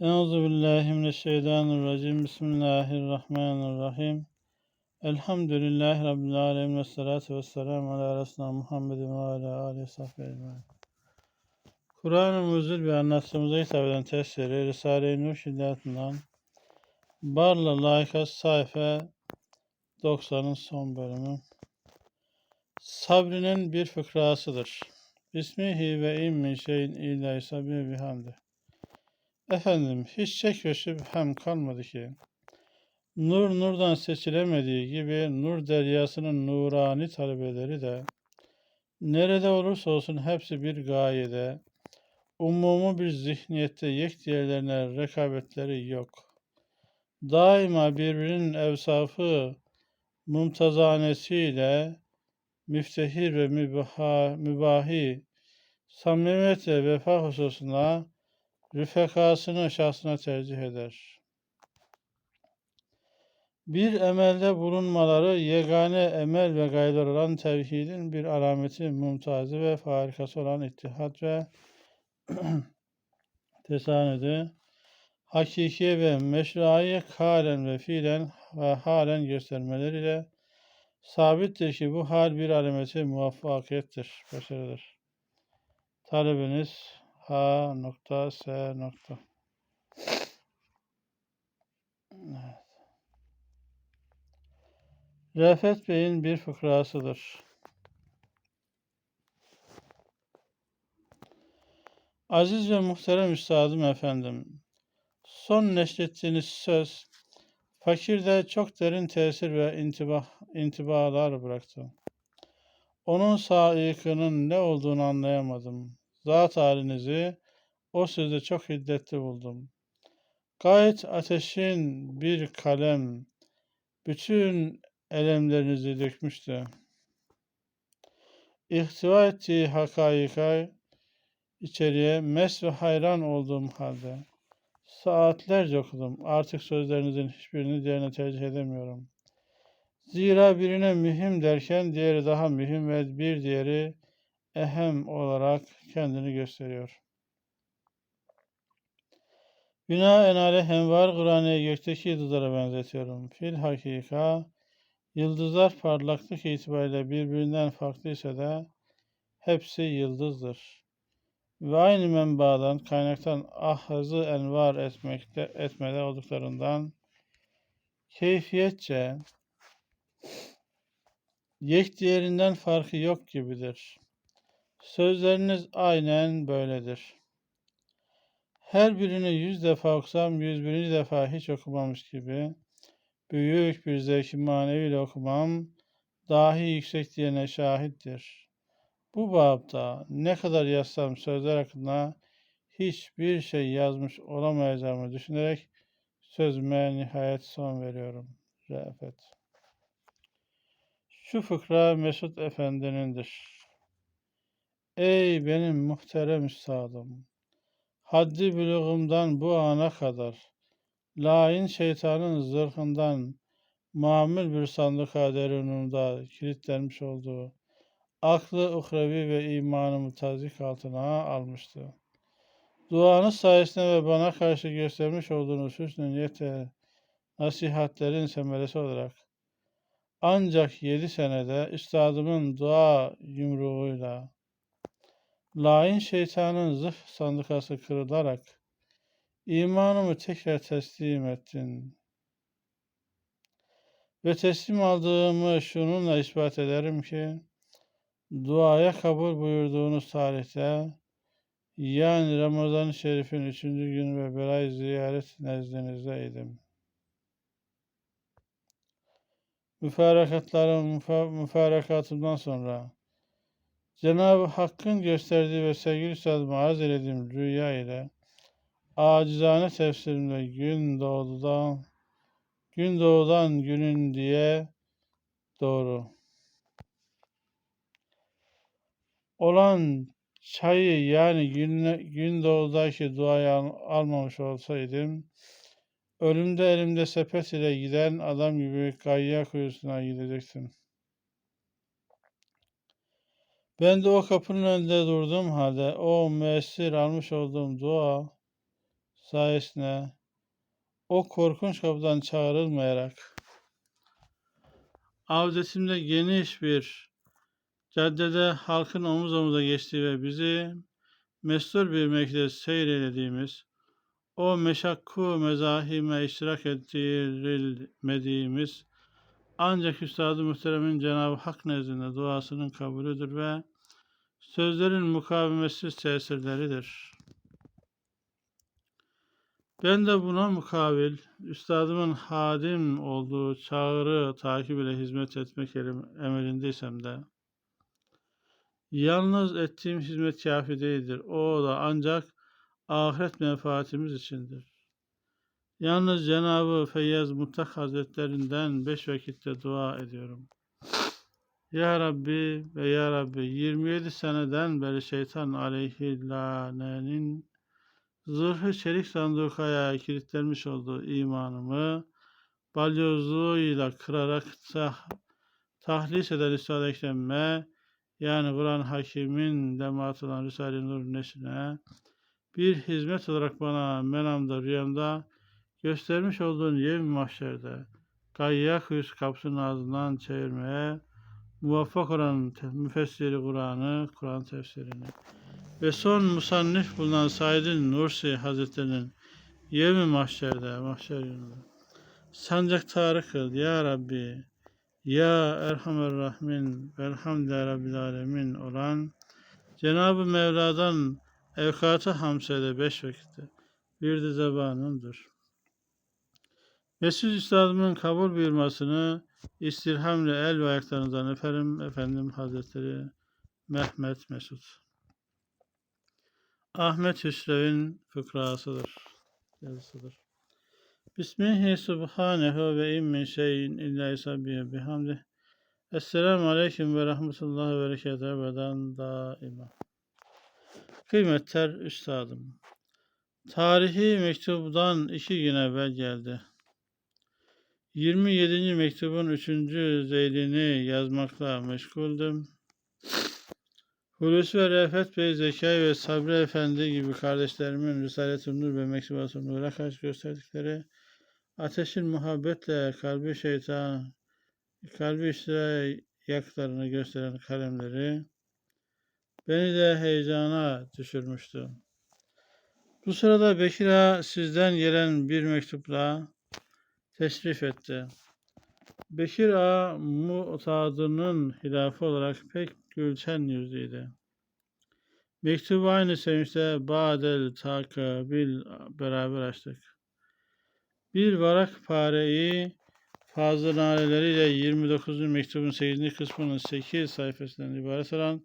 Euzu billahi mineşşeytanirracim. Bismillahirrahmanirrahim. Elhamdülillahi rabbil alamin ve salatu vesselam ala resulina Muhammedin ve ala alihi sahbihi ecmaîn. Kur'an-ı Mucizül bir anlattığımıza hitap eden tefsiri Risale-i Nur şiddetinden Barla Layıkas sayfa 90'ın son bölümü. Sabrinin bir fıkrasıdır. Bismihi ve immin şeyin ilahi sabri bihamdi. Efendim hiç şek ve şüphem kalmadı ki nur nurdan seçilemediği gibi nur deryasının nurani talebeleri de nerede olursa olsun hepsi bir gayede umumu bir zihniyette yek diğerlerine rekabetleri yok. Daima birbirinin evsafı mumtazanesiyle müftehir ve mübahi samimiyet ve vefa hususunda rüfekasını şahsına tercih eder. Bir emelde bulunmaları yegane emel ve gayeler olan tevhidin bir alameti mumtazı ve farikası olan ittihat ve tesanüdü, hakikiye ve meşruayı halen ve fiilen ve halen göstermeleriyle sabittir ki bu hal bir alameti muvaffakiyettir, başarıdır. Talebiniz H nokta S nokta. Evet. Refet Bey'in bir fıkrasıdır. Aziz ve muhterem üstadım efendim, son neşrettiğiniz söz, fakirde çok derin tesir ve intibah, intibalar bıraktı. Onun saikının ne olduğunu anlayamadım. Zat halinizi o sözde çok hiddetli buldum. Gayet ateşin bir kalem bütün elemlerinizi dökmüştü. İhtiva ettiği hakaika içeriye mes ve hayran olduğum halde saatlerce okudum. Artık sözlerinizin hiçbirini diğerine tercih edemiyorum. Zira birine mühim derken diğeri daha mühim ve bir diğeri ehem olarak kendini gösteriyor. Binaenaleyh henvar Kur'an'ı gökteki yıldızlara benzetiyorum. Fil hakika yıldızlar parlaklık itibariyle birbirinden farklı ise de hepsi yıldızdır. Ve aynı menbaadan, kaynaktan ahazı envar etmekte, etmede olduklarından keyfiyetçe yek diğerinden farkı yok gibidir. Sözleriniz aynen böyledir. Her birini yüz defa okusam yüz birinci defa hiç okumamış gibi büyük bir zevki maneviyle okumam dahi yüksek diyene şahittir. Bu babda ne kadar yazsam sözler hakkında hiçbir şey yazmış olamayacağımı düşünerek sözüme nihayet son veriyorum. Re'fet. Şu fıkra Mesut Efendi'nindir. Ey benim muhterem üstadım! Haddi bülüğümden bu ana kadar lain şeytanın zırhından mamül bir sandık derunumda kilitlenmiş olduğu aklı uhrevi ve imanımı tazik altına almıştı. Duanız sayesinde ve bana karşı göstermiş olduğunuz hüsnü niyete nasihatlerin semeresi olarak ancak yedi senede üstadımın dua yumruğuyla Lain şeytanın zırh sandıkası kırılarak imanımı tekrar teslim ettin. Ve teslim aldığımı şununla ispat ederim ki, duaya kabul buyurduğunuz tarihte, yani Ramazan-ı Şerif'in üçüncü günü ve beray ziyaret nezdinizdeydim. Müfarakatlarım, müfarakatımdan sonra Cenab-ı Hakk'ın gösterdiği ve sevgili üstadıma arz edildiğim rüya ile acizane tefsirimle gün doğdudan gün doğudan günün diye doğru olan çayı yani gün, gün doğudaki duayı al, almamış olsaydım ölümde elimde sepet ile giden adam gibi kayya kuyusuna gidecektim. Ben de o kapının önünde durduğum halde. O müessir almış olduğum dua sayesinde o korkunç kapıdan çağrılmayarak avdetimde geniş bir caddede halkın omuz omuza geçtiği ve bizi mestur bir mekde seyredildiğimiz o meşakku mezahime iştirak ettirilmediğimiz ancak Üstad-ı Muhterem'in Cenab-ı Hak nezdinde duasının kabulüdür ve sözlerin mukavemetsiz tesirleridir. Ben de buna mukabil üstadımın hadim olduğu çağrı takip ile hizmet etmek emelindeysem de yalnız ettiğim hizmet kafi değildir. O da ancak ahiret menfaatimiz içindir. Yalnız Cenab-ı Feyyaz Mutlak Hazretlerinden beş vakitte dua ediyorum. Ya Rabbi ve Ya Rabbi 27 seneden beri şeytan aleyhi lanenin zırhı çelik sandukaya kilitlenmiş olduğu imanımı. Balyozluğuyla kırarak tah, tahlis eden Üstad Ekrem'e yani Kur'an Hakim'in demat olan Risale-i Nur neşrine bir hizmet olarak bana menamda rüyamda göstermiş olduğun yevm mahşerde Gayya kuyusu kapısının ağzından çevirmeye muvaffak olan te- müfessiri Kur'an'ı, Kur'an tefsirini. Ve son musannif bulunan Said Nursi Hazretleri'nin yevmi mahşerde, mahşer gününde sancaktarı kıl ya Rabbi ya Erhamer Rahmin velhamdülillahi Rabbil Alemin olan Cenab-ı Mevla'dan evkatı hamsede beş vakitte bir de zebanımdır. Mescid Üstadımın kabul buyurmasını istirhamle el ve ayaklarınızdan öperim efendim Hazretleri Mehmet Mesut. Ahmet Hüsrev'in fıkrasıdır, yazısıdır. Bismihi subhanehu ve in min şeyin illa isabbihe bihamdih. Esselamu aleyküm ve rahmetullahi ve berekatuhu ebeden daima. Kıymetler üstadım. Tarihi mektubdan iki gün evvel geldi. 27. mektubun 3. zeylini yazmakla meşguldüm. Hulusi ve Refet Bey, Zekai ve Sabri Efendi gibi kardeşlerimin Risalet-i Nur ve Mektubat-ı Nur'a karşı gösterdikleri ateşin muhabbetle kalbi şeytan, kalbi iştira yaklarını gösteren kalemleri beni de heyecana düşürmüştü. Bu sırada Bekir Ağa sizden gelen bir mektupla teşrif etti. Bekir Ağa muhtadının hilafı olarak pek gülçen yüzlüydü. Mektubu aynı sevinçte Badel Takabil beraber açtık. Bir varak pareyi fazla naleleriyle 29. mektubun 8. kısmının 8 sayfasından ibaret olan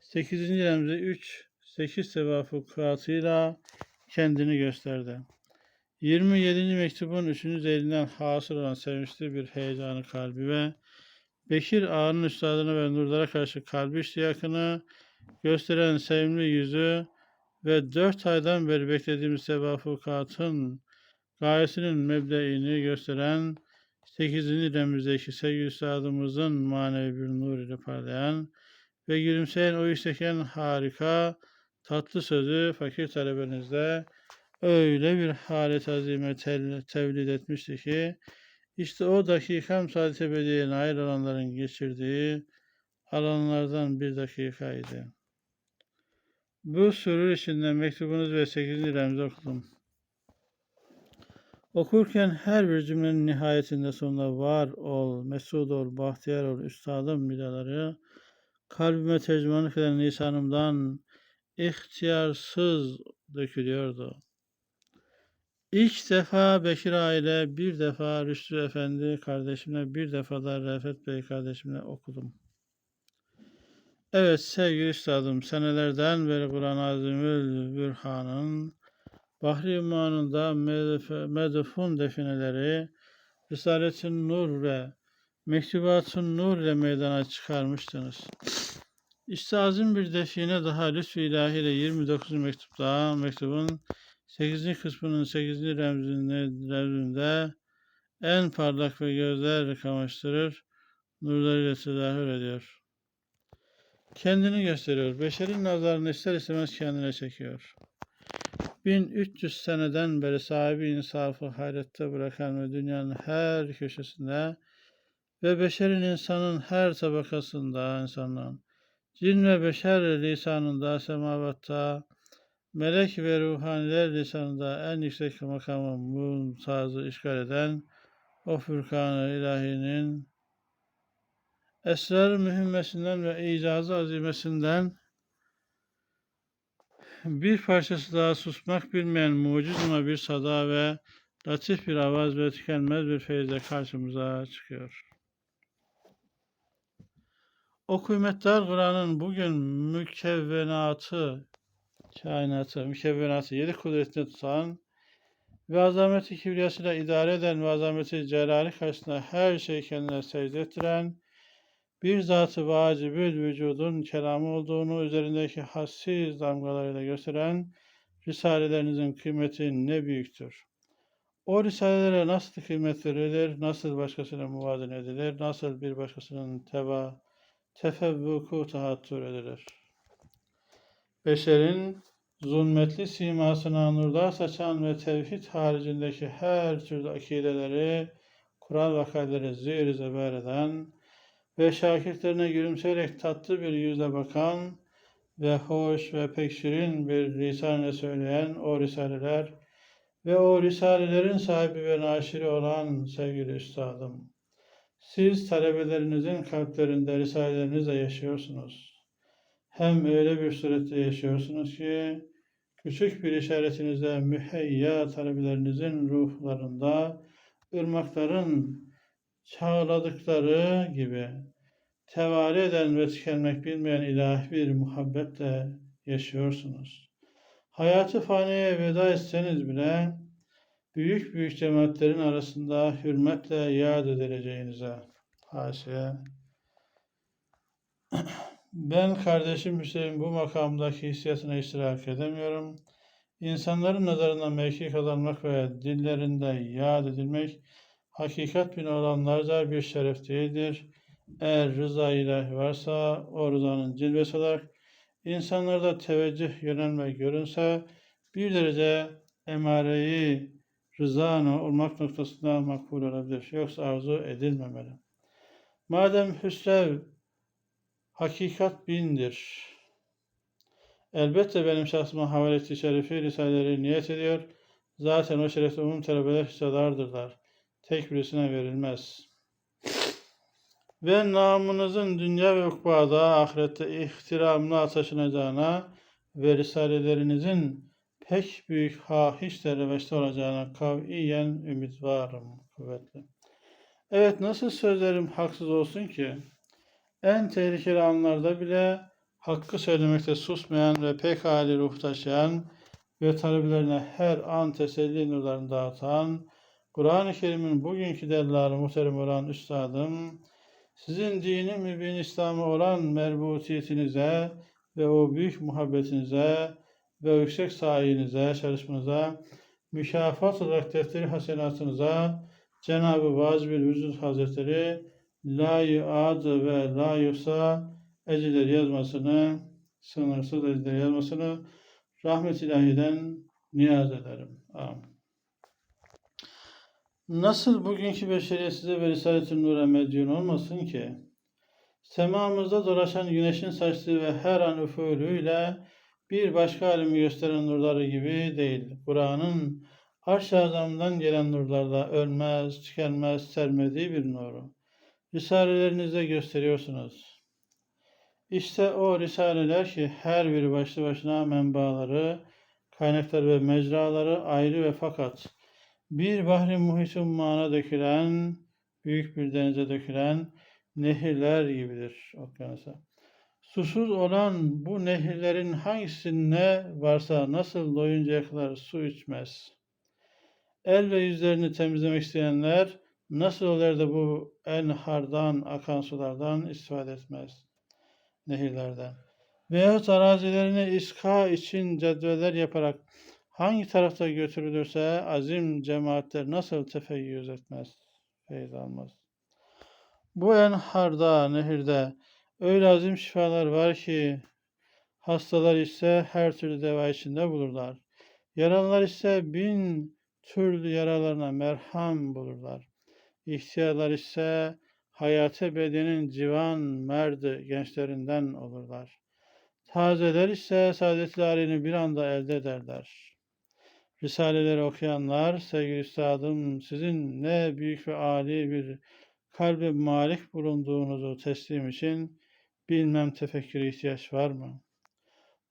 8. remzi 3 8 tevafukatıyla kendini gösterdi. 27. mektubun 3. elinden hasıl olan sevinçli bir heyecanı kalbi ve Bekir Ağa'nın üstadına ve nurlara karşı kalbi iştiyakını gösteren sevimli yüzü ve dört aydan beri beklediğimiz tevafukatın gayesinin mebdeini gösteren 8. remizdeki sevgili üstadımızın manevi bir nur ile parlayan ve gülümseyen o işteken harika tatlı sözü fakir talebenizde öyle bir halet azime tevlid etmişti ki işte o dakikam saadet ebediye nail olanların geçirdiği alanlardan bir dakikaydı. Bu sürür içinde mektubunuz ve 8. remzi okudum. Okurken her bir cümlenin nihayetinde sonunda var ol, mesud ol, bahtiyar ol, üstadım nidaları kalbime tercümanlık eden lisanımdan ihtiyarsız dökülüyordu. İlk defa Bekir aile, bir defa Rüştü Efendi kardeşimle, bir defa da Refet Bey kardeşimle okudum. Evet sevgili üstadım, senelerden beri Kur'an-ı Azimül Bürhan'ın Bahri medef- medfun defineleri Risalet-i Nur ve Mektubat-ı Nur ile meydana çıkarmıştınız. İşte azim bir define daha lütfü ilahi ile 29 mektupta mektubun 8. kısmının 8. remzinde, remzinde en parlak ve gözler kamaştırır, nurlarıyla tezahür ediyor. Kendini gösteriyor. Beşerin nazarını ister istemez kendine çekiyor. 1300 seneden beri sahibi insafı hayrette bırakan ve dünyanın her köşesinde ve beşerin insanın her tabakasında insanların cin ve beşer lisanında semavatta melek ve ruhaniler lisanında en yüksek makamı mumtazı işgal eden o Furkan-ı İlahi'nin esrar mühimmesinden ve icazı azimesinden bir parçası daha susmak bilmeyen mucizma bir sada ve latif bir avaz ve tükenmez bir feyizle karşımıza çıkıyor. O kıymetdar Kur'an'ın bugün mükevvenatı, kainatı, mükevvenatı yedi kudretini tutan ve azameti kibriyasıyla idare eden ve azameti celali karşısında her şeyi kendine secde ettiren bir zatı vacibül vücudun kelamı olduğunu üzerindeki hassiz damgalarıyla gösteren risalelerinizin kıymeti ne büyüktür. O risalelere nasıl kıymet verilir, nasıl başkasına muvazen edilir, nasıl bir başkasının teva, tefevvuku tahattür edilir. Beşerin zulmetli simasına nurlar saçan ve tevhid haricindeki her türlü akideleri, Kur'an vakaları zihir zeber eden ve şakirtlerine gülümseyerek tatlı bir yüzle bakan ve hoş ve pek şirin bir lisanla söyleyen o risaleler ve o risalelerin sahibi ve naşiri olan sevgili üstadım. Siz talebelerinizin kalplerinde risalelerinizle yaşıyorsunuz. Hem öyle bir surette yaşıyorsunuz ki küçük bir işaretinizle müheyya talebelerinizin ruhlarında ırmakların çağladıkları gibi tevari eden ve tükenmek bilmeyen ilahi bir muhabbetle yaşıyorsunuz. Hayatı faniye veda etseniz bile büyük büyük cemaatlerin arasında hürmetle yad edileceğinize haşiye. Ben kardeşim Hüseyin bu makamdaki hissiyatına iştirak edemiyorum. İnsanların nazarında mevki kazanmak ve dillerinde yad edilmek hakikat bin olanlarca bir şeref değildir. Eğer rıza ilahi varsa o rızanın cilvesi olarak insanlarda teveccüh yönelme görünse bir derece emareyi rızanı olmak noktasında makbul olabilir. Yoksa arzu edilmemeli. Madem hüsrev hakikat bindir. Elbette benim şahsıma havale ettiği şerefi risaleleri niyet ediyor. Zaten o şerefte umum talebeler hissedardırlar. Tek birisine verilmez. Ve namınızın dünya ve ukbada ahirette ihtiramına taşınacağına ve risalelerinizin pek büyük hahişle reveçte olacağına kav'iyen ümit varım kuvvetli. Evet nasıl sözlerim haksız olsun ki en tehlikeli anlarda bile hakkı söylemekte susmayan ve pek hali ruh taşıyan ve talebelerine her an teselli nurlarını dağıtan Kur'an-ı Kerim'in bugünkü delları muhterem olan üstadım sizin dini mübin İslam'a olan merbutiyetinize ve o büyük muhabbetinize ve yüksek sayenize, çalışmanıza, mükafat olarak defteri hasenatınıza Cenab-ı Vazbil Vücud Hazretleri la ad ve la yusa ecileri yazmasını, sınırsız ecileri yazmasını rahmet ilahiden niyaz ederim. Amin. Nasıl bugünkü beşeriyet size ve Risalet-i Nur'a medyun olmasın ki? Semamızda dolaşan güneşin saçtığı ve her an üfürüyle bir başka alemi gösteren nurları gibi değil. Kur'an'ın arş-ı azamdan gelen nurlarda ölmez, tükenmez, sermediği bir nuru. Risalelerinizde gösteriyorsunuz. İşte o risaleler ki her biri başlı başına menbaları, kaynakları ve mecraları ayrı ve fakat bir bahri muhitin mana dökülen, büyük bir denize dökülen nehirler gibidir okyanusa. Susuz olan bu nehirlerin hangisinde varsa nasıl doyuncaya kadar su içmez? El ve yüzlerini temizlemek isteyenler nasıl da bu enhardan akan sulardan istifade etmez? Nehirlerden. Veyahut arazilerini iska için cedveler yaparak hangi tarafta götürülürse azim cemaatler nasıl tefeyyüz etmez, feyiz almaz. Bu enharda, nehirde öyle azim şifalar var ki hastalar ise her türlü deva içinde bulurlar. Yaralılar ise bin türlü yaralarına merhem bulurlar. İhtiyarlar ise hayatı bedenin civan merdi gençlerinden olurlar. Tazeler ise saadet bir anda elde ederler. Risaleleri okuyanlar, sevgili üstadım, sizin ne büyük ve âli bir kalbe malik bulunduğunuzu teslim için bilmem tefekküre ihtiyaç var mı?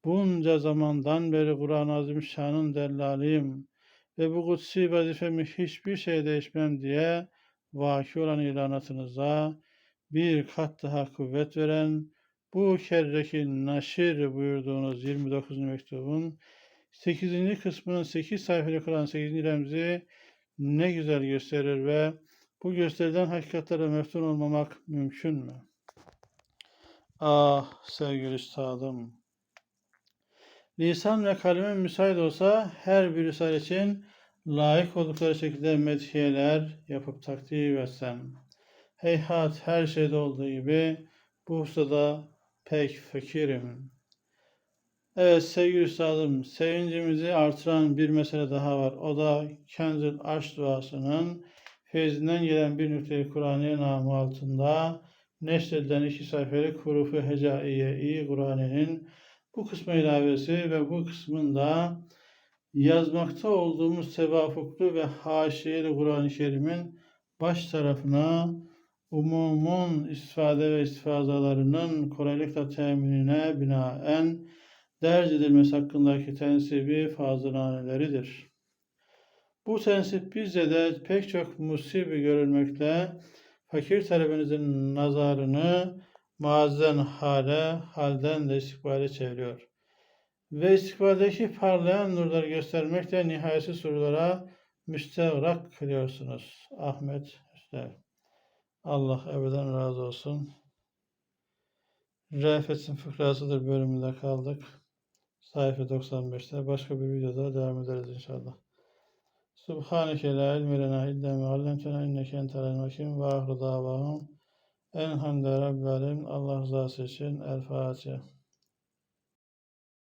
Bunca zamandan beri Kur'an-ı Azimüşşan'ın dellalıyım ve bu kutsi vazifemi hiçbir şey değişmem diye vaki olan ilanatınıza bir kat daha kuvvet veren bu kerreki naşir buyurduğunuz 29. mektubun 8. kısmının 8 sayfalık olan 8. remzi ne güzel gösterir ve bu gösterilen hakikatlere meftun olmamak mümkün mü? Ah sevgili üstadım! Lisan ve kalemim müsait olsa her bir risale için layık oldukları şekilde medhiyeler yapıp takdir etsem. Heyhat her şeyde olduğu gibi bu hususada pek fakirim. Evet sevgili üstadım, sevincimizi artıran bir mesele daha var. O da Kenzil Aşk duasının feyzinden gelen bir nükte Kur'an'ı namı altında neşredilen iki sayfalık hurufu hecaiye-i Kur'an'ın bu kısmı ilavesi ve bu kısmında yazmakta olduğumuz tevafuklu ve haşiyeli Kur'an-ı Kerim'in baş tarafına umumun istifade ve istifazalarının kolaylıkla teminine binaen derc edilmesi hakkındaki tensibi fazlaneleridir. Bu tensip bizde de pek çok musib görülmekle fakir talebenizin nazarını mazen hale, halden de istikbale çeviriyor. Ve istikbaldeki parlayan nurları göstermekle nihayetsiz sorulara müstevrak kılıyorsunuz. Ahmet Üstev. Allah ebeden razı olsun. Re'fetin fıkrasıdır bölümünde kaldık. Sayfa 95'te. Başka bir videoda devam ederiz inşallah. Subhaneke la ilme lena illa me allamtena inneke entel hakim ve ahru davahum Elhamdülillahi Rabbil Alemin. Allah rızası için El Fatiha.